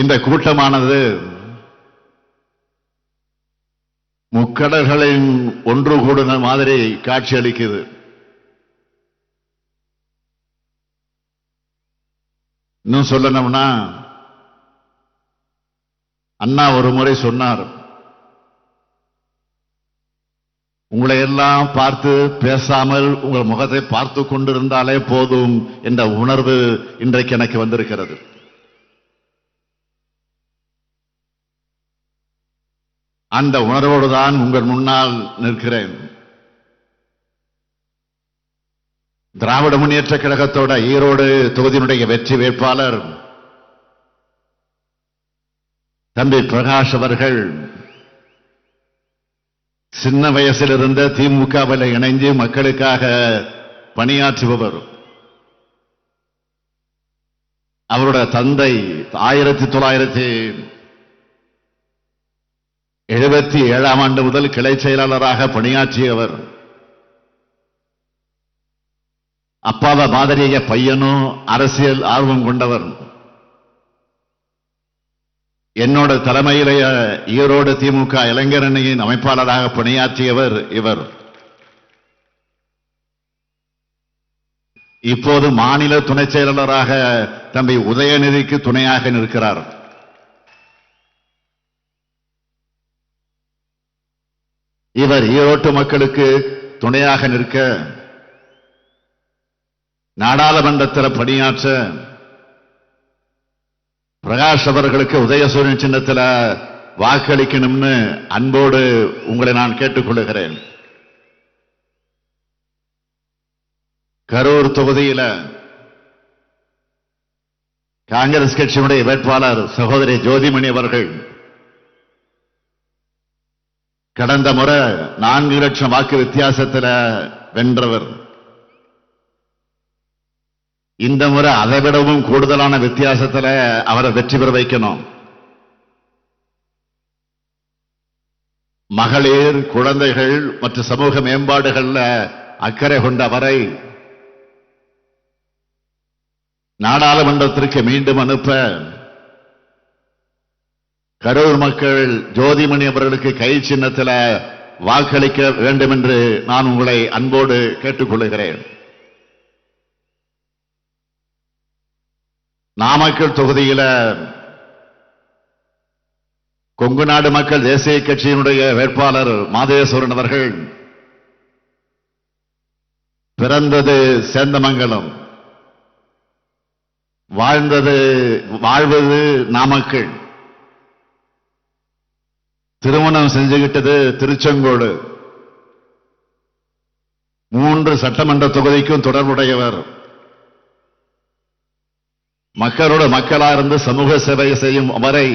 இந்த கூட்டமானது முக்கடல்களின் ஒன்று கூடுன மாதிரி காட்சி அளிக்குது. இன்னும் சொல்லணும்னா அண்ணா ஒரு முறை சொன்னார் உங்களை எல்லாம் பார்த்து பேசாமல் உங்கள் முகத்தை பார்த்து கொண்டிருந்தாலே போதும் என்ற உணர்வு இன்றைக்கு எனக்கு வந்திருக்கிறது. அந்த உணர்வோடு தான் உங்கள் முன்னால் நிற்கிறேன். திராவிட முன்னேற்ற கழகத்தோட ஈரோடு தொகுதியினுடைய வெற்றி வேட்பாளர் தம்பி பிரகாஷ் அவர்கள் சின்ன வயசில் இருந்த திமுகவில் இணைந்து மக்களுக்காக பணியாற்றுபவர். அவரோட தந்தை ஆயிரத்தி தொள்ளாயிரத்தி எழுபத்தி ஏழாம் ஆண்டு முதல் கிளை செயலாளராக பணியாற்றியவர். அப்பாவை மாதிரிய பையனும் அரசியல் ஆர்வம் கொண்டவர். என்னோட தலைமையிலேயே ஈரோடு திமுக இளைஞரணியின் அமைப்பாளராக பணியாற்றியவர் இவர். இப்போது மாநில துணை செயலாளராக தம்பி உதயநிதிக்கு துணையாக நிற்கிறார். இவர் ஈரோட்டு மக்களுக்கு துணையாக நிற்க நாடாளுமன்றத்தில் பணியாற்ற பிரகாஷ் அவர்களுக்கு உதயசூரியன் சின்னத்தில் வாக்களிக்கணும்னு அன்போடு உங்களை நான் கேட்டுக்கொள்கிறேன் கரூர் தொகுதியில காங்கிரஸ் கட்சியினுடைய வேட்பாளர் சகோதரி ஜோதிமணி அவர்கள் கடந்த முறை நான்கு லட்சம் வாக்கு வித்தியாசத்தில் வென்றவர். இந்த முறை அதை விடவும் கூடுதலான வித்தியாசத்தில் அவரை வெற்றி பெற வைக்கணும். மகளிர் குழந்தைகள் மற்றும் சமூக மேம்பாடுகள்ல அக்கறை கொண்ட அவரை நாடாளுமன்றத்திற்கு மீண்டும் அனுப்ப கரூர் மக்கள் ஜோதிமணி அவர்களுக்கு கை சின்னத்தில் வாக்களிக்க வேண்டும் என்று நான் உங்களை அன்போடு கேட்டுக்கொள்கிறேன். நாமக்கல் தொகுதியில கொங்கு நாடு மக்கள் தேசிய கட்சியினுடைய வேட்பாளர் மாதேஸ்வரன் அவர்கள் பிறந்தது சேந்தமங்கலம் வாழ்ந்தது வாழ்வது நாமக்கல். திருமணம் செஞ்சுகிட்டது திருச்செங்கோடு. மூன்று சட்டமன்ற தொகுதிக்கும் தொடர்புடையவர். மக்களோட மக்களா இருந்து சமூக சேவை செய்யும் அவரை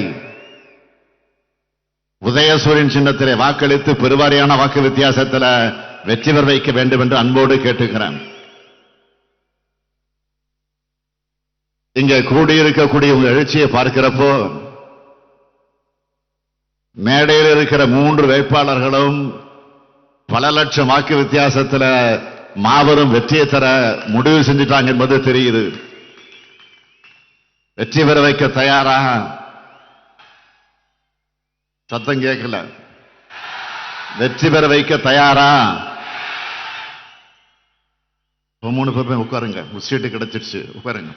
உதயசூரியன் சின்னத்திலே வாக்களித்து பெருவாரியான வாக்கு வித்தியாசத்தில் வெற்றி பெற வைக்க வேண்டும் என்று அன்போடு கேட்டுக்கிறேன். இங்க கூடியிருக்கக்கூடிய உங்க எழுச்சியை பார்க்கிறப்போ மேடையில் இருக்கிற மூன்று வேட்பாளர்களும் பல லட்சம் வாக்கு வித்தியாசத்தில் மாபெரும் வெற்றியை தர முடிவு செஞ்சுட்டாங்க என்பது தெரியுது. வெற்றி பெற வைக்க தயாரா? சத்தம் கேட்கல. வெற்றி பெற வைக்க தயாரா? மூணு பேருமே உட்காருங்க. சீட்டு கிடைச்சிடுச்சு உட்காருங்க.